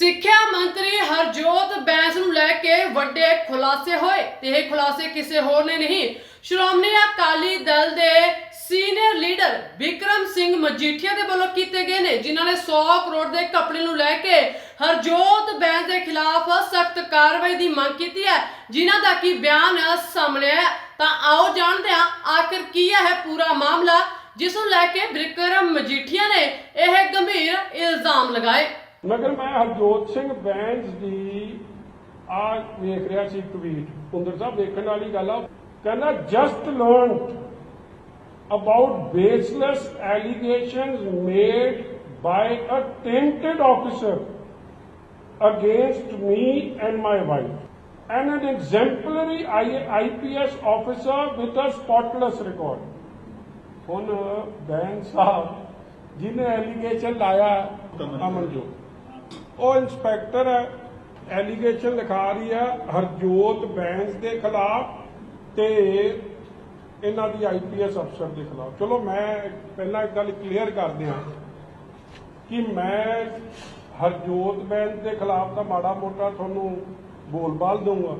ਸਿੱਖਿਆ ਮੰਤਰੀ ਹਰਜੋਤ ਬੈਂਸ ਨੂੰ ਲੈ ਕੇ ਵੱਡੇ ਖੁਲਾਸੇ ਹੋਏ ਤੇ ਇਹ ਖੁਲਾਸੇ ਕਿਸੇ ਹੋਰ ਨੇ ਨਹੀਂ। ਸ਼੍ਰੋਮਣੀ ਅਕਾਲੀ ਦਲ ਦੇ ਸੀਨੀਅਰ ਲੀਡਰ ਵਿਕਰਮ ਸਿੰਘ ਮਜੀਠੀਆ ਦੇ ਵੱਲੋਂ ਕੀਤੇ ਗਏ ਨੇ, ਜਿਨ੍ਹਾਂ ਨੇ 100 ਕਰੋੜ ਦੇ ਘਪਲੇ ਨੂੰ ਲੈ ਕੇ ਹਰਜੋਤ ਬੈਂਸ ਦੇ ਖਿਲਾਫ ਸਖਤ ਕਾਰਵਾਈ ਦੀ ਮੰਗ ਕੀਤੀ ਹੈ। ਜਿਨ੍ਹਾਂ ਦਾ ਕੀ ਬਿਆਨ ਸਾਹਮਣੇ ਆਇਆ ਤਾਂ ਆਓ ਜਾਣਦੇ ਹਾਂ ਆਖਿਰ ਕੀ ਹੈ ਪੂਰਾ ਮਾਮਲਾ, ਜਿਸ ਨੂੰ ਲੈ ਕੇ ਵਿਕਰਮ ਮਜੀਠੀਆ ਨੇ ਇਹ ਗੰਭੀਰ ਇਲਜ਼ਾਮ ਲਗਾਏ। ਮਗਰ ਮੈਂ ਹਰਜੋਤ ਸਿੰਘ ਬੈਂਸ ਦੀ ਆ ਵੇਖ ਰਿਹਾ ਸੀ ਟਵੀਟ ਪੁੰਦਰ ਸਾਹਿਬ ਵੇਖਣ ਵਾਲੀ ਗੱਲ ਆ ਕਹਿੰਦਾ just learned about baseless allegations made by a tainted officer against me and my wife and an exemplary I- IPS officer with a spotless record. ਹੁਣ ਬੈਨ ਸਾਹਿਬ ਜਿਹਨੇ ਐਲੀਗੇਸ਼ਨ ਲਾਇਆ ਅਮਨਜੋਤ ਉਹ ਇੰਸਪੈਕਟਰ ਐਲੀਗੇਸ਼ਨ ਲਿਖਾ ਰਹੀ ਹੈ ਹਰਜੋਤ ਬੈਂਸ ਦੇ ਖਿਲਾਫ ਤੇ ਇਹਨਾਂ ਦੀ ਆਈਪੀਐਸ ਅਫਸਰ ਦੇ ਖਿਲਾਫ। ਚਲੋ ਮੈਂ ਪਹਿਲਾਂ ਇੱਕ ਗੱਲ ਕਲੀਅਰ ਕਰ ਦਿਆਂ ਕਿ ਮੈਂ ਹਰਜੋਤ ਬੈਂਸ ਦੇ ਖਿਲਾਫ ਤਾਂ ਮਾੜਾ ਮੋਟਾ ਤੁਹਾਨੂੰ ਬੋਲ-ਬਾਲ ਦਊਂਗਾ,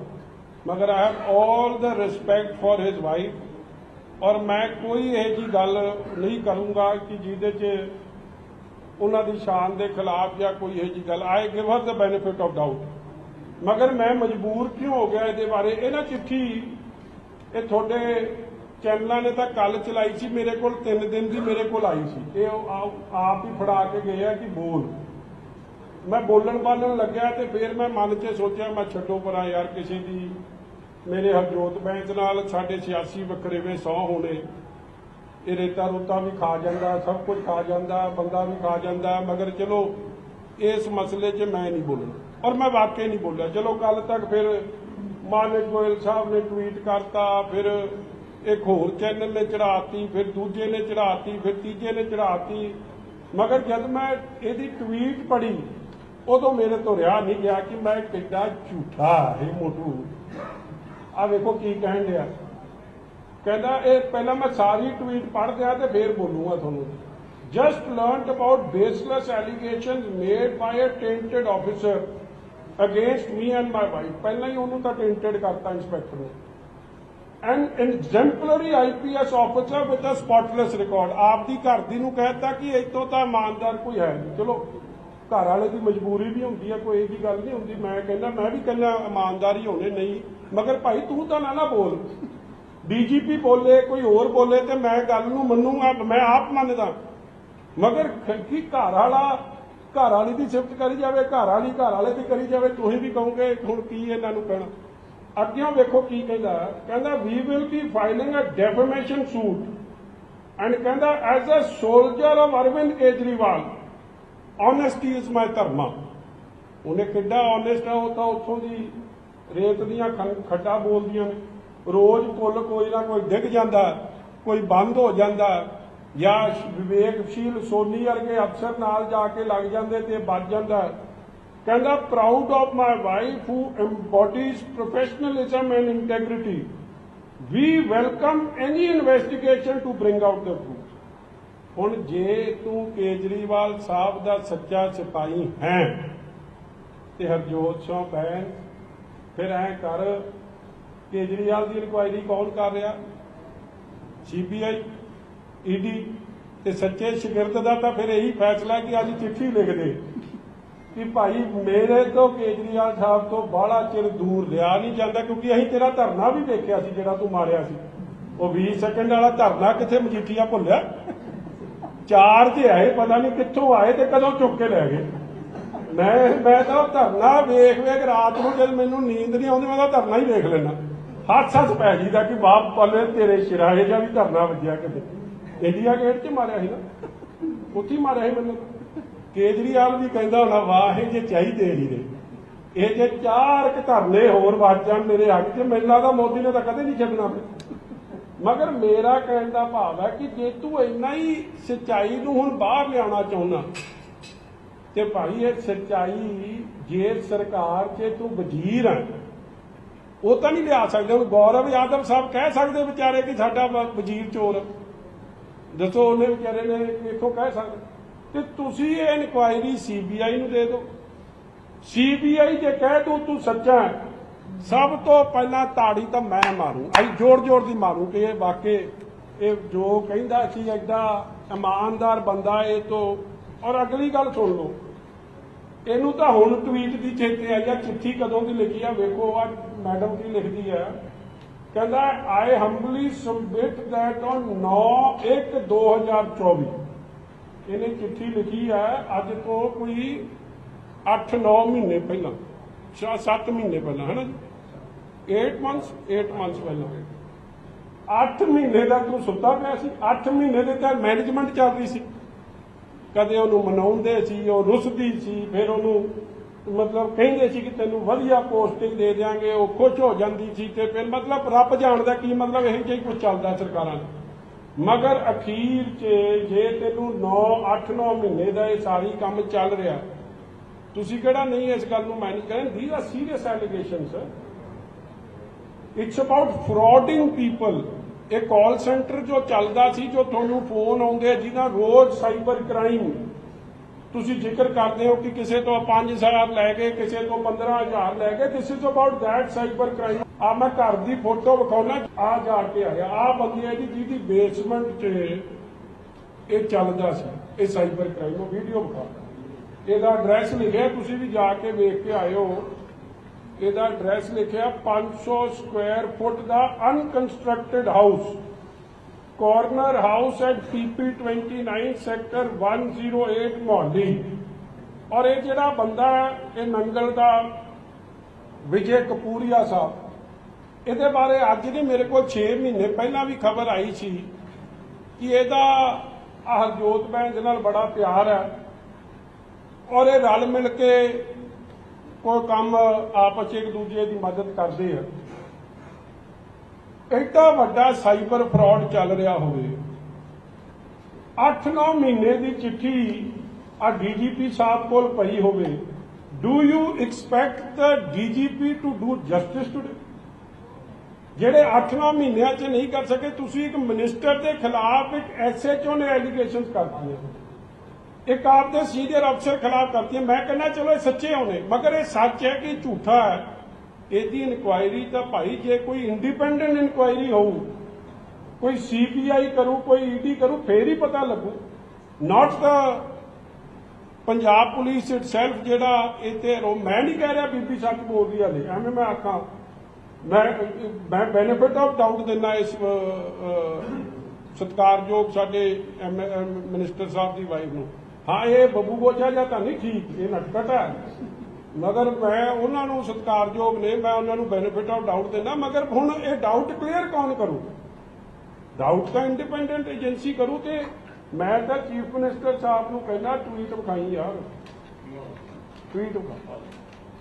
ਮਗਰ I have all the respect for his wife ਔਰ ਮੈਂ ਕੋਈ ਇਹ ਜੀ ਗੱਲ ਨਹੀਂ ਕਰੂੰਗਾ ਕਿ ਜਿਹਦੇ 'ਚ ਉਹਨਾਂ ਦੀ ਸ਼ਾਨ ਦੇ ਖਿਲਾਫ ਜਾਂ ਕੋਈ ਇਹ ਜੀ ਗੱਲ I give her the benefit of doubt ਮਗਰ ਮੈਂ ਮਜਬੂਰ ਕਿਉਂ ਹੋ ਗਿਆ ਇਹਦੇ ਬਾਰੇ? ਇਹ ਨਾ ਚਿੱਠੀ, ਇਹ ਤੁਹਾਡੇ ਚੈਨਲਾਂ ਨੇ ਤਾਂ ਕੱਲ ਚਲਾਈ ਸੀ, ਮੇਰੇ ਕੋਲ 3 ਦਿਨ ਦੀ ਮੇਰੇ ਕੋਲ ਆਈ ਸੀ। ਇਹ ਆਪ- ਹੀ ਫੜਾ ਕੇ ਗਏ ਆ ਕਿ ਬੋਲ। ਮੈਂ ਬੋਲਣ ਬਾਲਣ ਲੱਗਿਆ ਤੇ ਫਿਰ ਮੈਂ ਮਨ 'ਚ ਸੋਚਿਆ, ਮੈਂ ਛੱਡੋ ਪਰਾਂ ਯਾਰ, ਕਿਸੇ ਦੀ, ਮੇਰੇ ਹਰਜੋਤ ਬੈਂਚ ਨਾਲ ਸਾਡੇ ਸਿਆਸੀ ਵਖਰੇਵੇਂ ਸੌ ਹੋਣੇ। ਇਹ ਰੇਤਾ ਰੋਤਾ ਵੀ ਖਾ ਜਾਂਦਾ, ਸਭ ਕੁਝ ਖਾ ਜਾਂਦਾ, ਬੰਦਾ ਵੀ ਖਾ ਜਾਂਦਾ, ਮਗਰ ਚਲੋ ਇਸ ਮਸਲੇ 'ਚ ਮੈਂ ਨਹੀਂ ਬੋਲਣਾ। ਔਰ ਮੈਂ ਵਾਕਈ ਨਹੀਂ ਬੋਲਿਆ। ਚਲੋ ਕੱਲ ਤੱਕ ਫਿਰ ਮਾਨਕ ਗੋਇਲ ਸਾਹਿਬ ਨੇ ਟਵੀਟ ਕਰਤਾ, ਫਿਰ ਇੱਕ ਹੋਰ ਚੈਨਲ ਨੇ ਚੜਾਤੀ ਫਿਰ ਦੂਜੇ ਨੇ ਚੜਾਤੀ ਫਿਰ ਤੀਜੇ ਨੇ ਚੜਾਤੀ ਮਗਰ ਜਦ ਮੈਂ ਇਹਦੀ ਟਵੀਟ ਪੜ੍ਹੀ, ਉਦੋਂ ਮੇਰੇ ਤੋਂ ਰਿਹਾ ਨਹੀਂ ਗਿਆ ਕਿ ਮੈਂ ਕਿੱਡਾ ਝੂਠਾ ਇਹ ਮੋਟੂ। ਆ ਵੇਖੋ ਕੀ ਕਹਿਣ ਡਿਆ। ਕਹਿੰਦਾ, ਇਹ ਪਹਿਲਾਂ ਮੈਂ ਸਾਰੀ ਟਵੀਟ ਪੜ੍ਹ ਦਿਆ ਤੇ ਫੇਰ ਬੋਲੂਗਾ ਤੁਹਾਨੂੰ। Just learned about baseless allegations made by a tainted officer against me and my wife ਪਹਿਲਾਂ ਹੀ ਉਹਨੂੰ ਤਾਂ ਟੈਂਟਡ ਕਰਤਾ ਇੰਸਪੈਕਟਰ ਨੇ। An exemplary IPS officer with a spotless record ਆਪ ਦੀ ਘਰ ਦੀ ਨੂੰ ਕਹਿਤਾ ਕਿ ਇਤੋਂ ਤਾਂ ਇਮਾਨਦਾਰ ਕੋਈ ਹੈ ਨਹੀਂ। ਚਲੋ, ਘਰ ਵਾਲੇ ਦੀ ਮਜਬੂਰੀ ਵੀ ਹੁੰਦੀ ਹੈ, ਕੋਈ ਇਹ ਜੀ ਗੱਲ ਨਹੀਂ ਹੁੰਦੀ। ਮੈਂ ਕਹਿੰਦਾ, ਮੈਂ ਵੀ ਕਹਿੰਦਾ ਇਮਾਨਦਾਰੀ ਹੋਣੇ ਨਹੀਂ। ਮਗਰ ਭਾਈ ਤੂੰ ਤਾਂ ਨਾ ਨਾ ਬੋਲ। ਡੀਜੀਪੀ ਬੋਲੇ, ਕੋਈ ਹੋਰ ਬੋਲੇ ਤੇ ਮੈਂ ਗੱਲ ਨੂੰ ਮੰਨੂਗਾ, ਮੈਂ ਆਪ ਮੰਨਦਾ। ਮਗਰ ਖ- ਘਰ ਵਾਲਾ, ਘਰ ਵਾਲੀ ਦੀ ਸਿਫਤ ਕਰੀ ਜਾਵੇ, ਘਰ ਵਾਲੀ ਘਰ ਵਾਲੇ ਦੀ ਕਰੀ ਜਾਵੇ, ਤੁਸੀਂ ਵੀ ਕਹੋਗੇ ਹੁਣ ਕੀ ਇਹਨਾਂ ਨੂੰ ਕਹਿਣਾ। ਅੱਗੇ ਵੇਖੋ ਕੀ ਕਹਿੰਦਾ ਕਹਿੰਦਾ we will be filing a defamation suit and ਕਹਿੰਦਾ as a soldier of Arvind Kejriwal honesty is my dharma ਉਹਨੇ ਕਿੱਡਾ ਓਨੈਸਟ ਆ, ਉਹ ਤਾਂ ਉੱਥੋਂ ਦੀ ਰੇਤ ਦੀਆਂ ਖੰ- ਬੋਲਦੀਆਂ ਨੇ। ਰੋਜ਼ ਪੁੱਲ ਕੋਈ ਨਾ ਕੋਈ ਡਿੱਗ ਜਾਂਦਾ, ਕੋਈ ਬੰਦ ਹੋ ਜਾਂਦਾ ਜਾਂ ਵਿਵੇਕਸ਼ੀਲ ਸੋਨੀ ਵਰਗੇ ਅਫਸਰ ਨਾਲ ਜਾ ਕੇ ਲੱਗ ਜਾਂਦੇ ਤੇ ਬਚ ਜਾਂਦਾ। ਕਹਿੰਦਾ proud of my wife who embodies professionalism and integrity, we welcome any investigation to bring out the truth. ਹੁਣ ਜੇ ਤੂੰ ਕੇਜਰੀਵਾਲ ਸਾਹਿਬ ਦਾ ਸੱਚਾ ਸਿਪਾਹੀ ਹੈ ਤੇ ਹਰਜੋਤ ਸਿੰਘ ਬੈਨ ਫਿਰ ਐ ਕਰ ਕੇਜਰੀਵਾਲ ਦੀ ਇਨਕੁਆਇਰੀ ਕੌਣ ਕਰ ਰਿਹਾ? ਸੀਬੀਆਈ ਈਡੀ ਤੇ ਸੱਚੇ ਸ਼ਾਗਿਰਦ ਦਾ ਤਾਂ ਫਿਰ ਇਹੀ ਫੈਸਲਾ ਕਿ ਅੱਜ ਚਿੱਠੀ ਲਿਖ ਦੇ ਕਿ ਭਾਈ ਮੇਰੇ ਤੋਂ ਕੇਜਰੀਵਾਲ ਸਾਹਿਬ ਤੋਂ ਬਾਹਲਾ ਚਿਰ ਦੂਰ ਲਿਆ ਨਹੀਂ ਜਾਂਦਾ ਕਿਉਂਕਿ ਅਸੀਂ ਤੇਰਾ ਧਰਨਾ ਵੀ ਦੇਖਿਆ ਸੀ ਜਿਹੜਾ ਤੂੰ ਮਾਰਿਆ ਸੀ। ਉਹ 20 ਸੈਕਿੰਡ ਵਾਲਾ ਧਰਨਾ ਕਿੱਥੇ ਮਜੀਠੀਆ ਭੁੱਲਿਆ? ਚਾਰ ਤੇ ਆਏ, ਪਤਾ ਨਹੀਂ ਕਿੱਥੋਂ ਆਏ ਤੇ ਕਦੋਂ ਚੁੱਕ ਕੇ ਲੈ ਗਏ। ਮੈਂ ਮੈਂ ਤਾਂ ਧਰਨਾ ਵੇਖ ਵੇਖ ਰਾਤ ਨੂੰ ਜਦ ਮੈਨੂੰ ਨੀਂਦ ਨਹੀਂ ਆਉਂਦੀ, ਮੈਂ ਤਾਂ ਧਰਨਾ ਹੀ ਵੇਖ ਲੈਣਾ ਹੱਥ ਹੱਥ ਪੈ ਜੀਦਾ ਕਿ ਬਾਪ ਪੱਲੇ ਤੇਰੇ ਸ਼ਿਰਾਏ ਜਾਂ ਵੀ ਧਰਨਾ ਵੱਜਿਆ ਕਿਤੇ। ਇੰਡੀਆ ਗੇਟ 'ਚ ਮਾਰਿਆ ਸੀ ਨਾ। ਉੱਥੇ ਮਾਰਿਆ ਸੀ ਮੈਨੂੰ। ਕੇਜਰੀਵਾਲ ਵੀ ਕਹਿੰਦਾ ਹੋਣਾ, ਵਾਹ, ਇਹ ਜੇ ਚਾਹੀਦੇ ਨਹੀਂ ਨੇ। ਇਹ ਜੇ ਚਾਰ ਕੁ ਧਰਨੇ ਹੋਰ ਵੱਜ ਜਾਣ ਮੇਰੇ ਹੱਕ 'ਚ, ਮੈਨੂੰ ਲੱਗਦਾ ਮੋਦੀ ਨੇ ਤਾਂ ਕਦੇ ਨਹੀਂ ਛੱਡਣਾ ਮਗਰ ਮੇਰਾ ਕਹਿਣ ਦਾ ਭਾਵ ਹੈ ਕਿ ਜੇ ਤੂੰ ਇੰਨਾ ਹੀ ਸਚਾਈ ਨੂੰ ਹੁਣ ਬਾਹਰ ਲਿਆਉਣਾ ਚਾਹੁੰਦਾ, ਤੇ ਭਾਈ ਇਹ ਸਚਾਈ ਜੇ ਸਰਕਾਰ 'ਚ ਤੂੰ ਵਜ਼ੀਰ ਹੈ ਉਹ ਤਾਂ ਨਹੀਂ ਲਿਆ ਸਕਦੇ ਹੁਣ ਗੌਰਵ ਯਾਦਵ ਸਾਹਿਬ ਕਹਿ ਸਕਦੇ ਵਿਚਾਰੇ ਕਿ ਸਾਡਾ ਵਜ਼ੀਰ ਚੋਰ। ਦੱਸੋ ਉਹਨੇ ਵਿਚਾਰੇ ਨੇ ਵੇਖੋ ਕਹਿ ਸਕਦੇ। ਤੇ ਤੁਸੀਂ ਇਹ ਇਨਕੁਆਇਰੀ ਸੀਬੀਆਈ ਨੂੰ ਦੇ ਦਿਓ। ਸੀਬੀਆਈ ਜੇ ਕਹਿ ਤੂੰ ਤੂੰ ਸੱਚਾ ਸਭ ਤੋਂ ਪਹਿਲਾਂ ਤਾੜੀ ਤਾਂ ਮੈਂ ਮਾਰੂ ਆਈ ਜੋਰ ਜੋਰ ਦੀ ਮਾਰੂ ਕਿ ਇਹ ਵਾਕੇ ਇਹ ਜੋ ਕਹਿੰਦਾ ਸੀ ਐਡਾ ਇਮਾਨਦਾਰ ਬੰਦਾ ਇਹ ਤੋਂ। ਔਰ ਅਗਲੀ ਗੱਲ ਸੁਣ ਲਓ। ਇਹਨੂੰ ਤਾਂ ਹੁਣ ਟਵੀਟ ਦੀ ਚੇਤੇ ਆਈ ਆ, ਚਿੱਠੀ ਕਦੋਂ ਦੀ ਲਿਖੀ ਆ, ਵੇਖੋ ਆ ਮੈਡਮ ਕੀ ਲਿਖਦੀ ਆ। ਕਹਿੰਦਾ I humbly submit that on 9 1 2024 ਇਹਨੇ ਚਿੱਠੀ ਲਿਖੀ ਆ, ਅੱਜ ਤੋਂ ਕੋਈ 8-9 ਮਹੀਨੇ ਪਹਿਲਾਂ 7 ਮਹੀਨੇ ਪਹਿਲਾਂ ਹੈ 8 ਮੰਥਸ 8 ਮੰਥਸ ਪਹਿਲਾਂ। 8 ਮਹੀਨੇ ਦਾ ਤੂੰ ਸੁੱਤਾ ਪਿਆ ਸੀ 8 ਮਹੀਨੇ ਦੇ ਤਾਂ ਮੈਨੇਜਮੈਂਟ ਚੱਲ ਰਹੀ ਸੀ। ਕਦੇ ਉਹਨੂੰ ਮਨਾਉਂਦੇ ਸੀ, ਉਹ ਰੁੱਸਦੀ ਸੀ, ਫਿਰ ਉਹਨੂੰ ਮਤਲਬ ਕਹਿੰਦੇ ਸੀ ਕਿ ਤੈਨੂੰ ਵਧੀਆ ਪੋਸਟਿੰਗ ਦੇ ਦਿਆਂਗੇ, ਉਹ ਖੁਸ਼ ਹੋ ਜਾਂਦੀ ਸੀ ਤੇ ਫਿਰ ਮਤਲਬ ਰੱਬ ਜਾਣਦਾ ਕੀ ਮਤਲਬ ਇਹ ਜਿਹੀ ਕੁਝ ਚੱਲਦਾ ਸਰਕਾਰਾਂ ਦਾ। ਮਗਰ ਅਖੀਰ 'ਚ ਜੇ ਤੈਨੂੰ 9 8 9 ਮਹੀਨੇ ਦਾ ਇਹ ਸਾਰੀ ਕੰਮ ਚੱਲ ਰਿਹਾ, ਤੁਸੀਂ ਕਿਹੜਾ ਨਹੀਂ ਇਸ ਗੱਲ ਨੂੰ ਮੈਨੇਜ ਕਰਨ these are serious allegations it's about frauding people ਇਹ ਕਾਲ ਸੈਂਟਰ ਜੋ ਚੱਲਦਾ ਸੀ, ਜੋ ਤੁਹਾਨੂੰ ਫੋਨ ਆਉਂਦੇ ਆ ਰੋਜ਼ ਸਾਈਬਰ ਕ੍ਰਾਈਮ ਤੁਸੀਂ ਜ਼ਿਕਰ ਕਰਦੇ ਹੋ ਕਿ ਕਿਸੇ ਤੋਂ 5000 ਲੈ ਗਏ, ਕਿਸੇ ਤੋਂ 15000 ਲੈ ਗਏ this is about that cyber crime ਆ ਮੈਂ ਘਰ ਦੀ ਫੋਟੋ ਵਿਖਾਉਣਾ, ਆ ਜਾ ਕੇ ਆਇਆ। ਆ ਬੰਦੇ ਹੈ ਜੀ, ਜਿਹਦੀ ਬੇਸਮੈਂਟ 'ਚ ਇਹ ਚੱਲਦਾ ਸੀ, ਇਹ ਸਾਈਬਰ ਕ੍ਰਾਈਮ ਉਹ ਵੀਡੀਓ ਵਿਖਾ। ਇਹਦਾ ਐਡਰੈਸ ਲਿਖਿਆ, ਤੁਸੀਂ ਵੀ ਜਾ ਕੇ ਵੇਖ ਕੇ ਆਇਓ। ਇਹਦਾ ਐਡਰੈਸ ਲਿਖਿਆ 500 square foot the unconstructed house corner house at PP 29 sector 108 Mohali ਔਰ ਇਹ ਜਿਹੜਾ ਬੰਦਾ ਇਹ ਨੰਗਲ ਦਾ ਵਿਜੇ ਕਪੂਰੀਆ ਸਾਹਿਬ। ਇਹਦੇ ਬਾਰੇ ਅੱਜ ਨਹੀਂ, ਮੇਰੇ ਕੋਲ 6 ਮਹੀਨੇ ਪਹਿਲਾਂ ਵੀ ਖਬਰ ਆਈ ਸੀ ਕਿ ਇਹਦਾ ਹਰਜੋਤ ਬੈਂਸ ਨਾਲ ਬੜਾ ਪਿਆਰ ਹੈ। ਔਰ ਇਹ ਰਲ ਮਿਲ ਕੇ ਕੋਈ ਕੰਮ ਆਪਸ 'ਚ ਇੱਕ ਦੂਜੇ ਦੀ ਮਦਦ ਕਰਦੇ ਆ। ਐਡਾ ਵੱਡਾ ਸਾਈਬਰ ਫਰਾਡ ਚੱਲ ਰਿਹਾ ਹੋਵੇ। 8-9 ਮਹੀਨੇ ਦੀ ਚਿੱਠੀ ਆ ਡੀਜੀਪੀ ਸਾਹਿਬ ਕੋਲ ਪਈ ਹੋਵੇ। Do you expect the DGP to do justice today ਜਿਹੜੇ 8-9 ਮਹੀਨਿਆਂ 'ਚ ਨਹੀਂ ਕਰ ਸਕੇ, ਤੁਸੀਂ ਇੱਕ ਮਿਨਿਸਟਰ ਦੇ ਖਿਲਾਫ ਇੱਕ ਐਸਐਚਓ ਨੇ ਐਲੀਗੇਸ਼ਨਸ ਕਰਤੀਆਂ। ਇੱਕ ਆਪਦੇ ਸੀਨੀਅਰ ਅਫਸਰ ਖਿਲਾਫ ਕਰਤੀਆਂ ਮੈਂ ਕਹਿੰਦਾ ਚਲੋ ਇਹ ਸੱਚੇ ਹੋਣੇ ਮਗਰ ਇਹ ਸੱਚ ਹੈ ਕਿ ਝੂਠਾ ਹੈ। ਇਹਦੀ ਇਨਕੁਆਇਰੀ ਤਾਂ ਭਾਈ ਜੇ ਕੋਈ ਇੰਡੀਪੈਂਡੈਂਟ ਇਨਕੁਆਇਰੀ ਹੋਊ ਕੋਈ ਸੀਪੀਆਈ ਕਰੂ ਕੋਈ ਈਡੀ ਕਰੂ ਫੇਰ ਹੀ ਪਤਾ ਲੱਗੂ। Not the Punjab police itself ਜਿਹੜਾ ਇੱਥੇ ਰੋ ਮੈਂ ਨਹੀਂ ਕਹਿ ਰਿਹਾ ਬੀਬੀ ਸੱਚ ਬੋਲਦੀ ਹਲੇ ਐਵੇਂ ਮੈਂ ਆਖਾਂ ਮੈਂ ਮੈਂ ਬੈਨੀਫਿਟ ਆਫ ਡਾਊਟ ਦਿੰਦਾ ਇਸ ਅਹ, ਸਤਿਕਾਰਯੋਗ ਸਾਡੇ ਮਿਨਿਸਟਰ ਸਾਹਿਬ ਦੀ ਵਾਈਫ ਨੂੰ। ਹਾਂ, ਇਹ ਬੱਬੂ ਗੋਚਾ ਜਾਂ ਤਾਂ ਨਹੀਂ ਠੀਕ, ਇਹ ਨਟਕਟ ਹੈ। ਮਗਰ ਮੈਂ ਉਹਨਾਂ ਨੂੰ ਸਤਿਕਾਰਯੋਗ ਨੇ, ਮੈਂ ਉਹਨਾਂ ਨੂੰ ਬੈਨੀਫਿਟ ਆਫ ਡਾਊਟ ਦਿੰਦਾ, ਮਗਰ ਹੁਣ ਇਹ ਡਾਊਟ ਕਲੀਅਰ ਕੌਣ ਕਰੂ? ਡਾਊਟ ਤਾਂ ਇੰਡੀਪੈਂਡੈਂਟ ਏਜੰਸੀ ਕਰੂ ਤੇ ਮੈਂ ਤਾਂ ਚੀਫ ਮਿਨਿਸਟਰ ਸਾਹਿਬ ਨੂੰ ਕਹਿੰਦਾ ਟਵੀਟ ਵਿਖਾਈ ਯਾਰ। ਟਵੀਟ ਵਿਖਾ।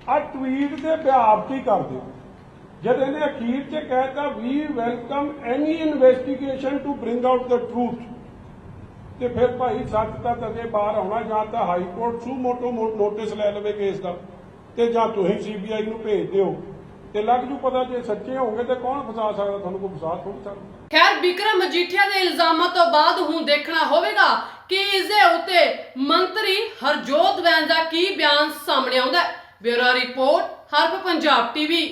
ਆ ਟਵੀਟ ਦੇ ਵਿਆਪਤੀ ਕਰ ਦਿਓ ਜਦ ਇਹਨੇ ਅਖੀਰ 'ਚ ਕਹਿਤਾ we welcome any investigation to bring out the truth ਤੇ ਫਿਰ ਭਾਈ ਸੱਚ ਤਾਂ ਤਦੇ ਬਾਹਰ ਆਉਣਾ ਜਾਂ ਤਾਂ high court suo motu notice ਲੈ ਲਵੇ ਕੇਸ ਦਾ, ਤੇ ਜਾਂ ਤੁਸੀਂ ਸੀਬੀਆਈ ਨੂੰ ਭੇਜ ਦਿਓ। ਤੇ ਲੱਗ ਜੂ ਪਤਾ ਜੇ ਸੱਚੇ ਹੋਣਗੇ ਤੇ ਕੌਣ ਫਸਾ ਸਕਦਾ, ਤੁਹਾਨੂੰ ਕੋਈ ਫਸਾ ਥੋੜੀ ਸਕਦਾ। ਖੈਰ, ਵਿਕਰਮ ਮਜੀਠੀਆ ਦੇ ਇਲਜ਼ਾਮਾਂ ਤੋਂ ਬਾਅਦ ਹੁਣ ਦੇਖਣਾ ਹੋਵੇਗਾ ਕਿ ਇਸ ਦੇ ਉੱਤੇ ਮੰਤਰੀ ਹਰਜੋਤ ਵੈਨ ਦਾ ਕੀ ਬਿਆਨ ਸਾਹਮਣੇ ਆਉਂਦਾ ਹੈ। Bureau report, Harp Punjab TV.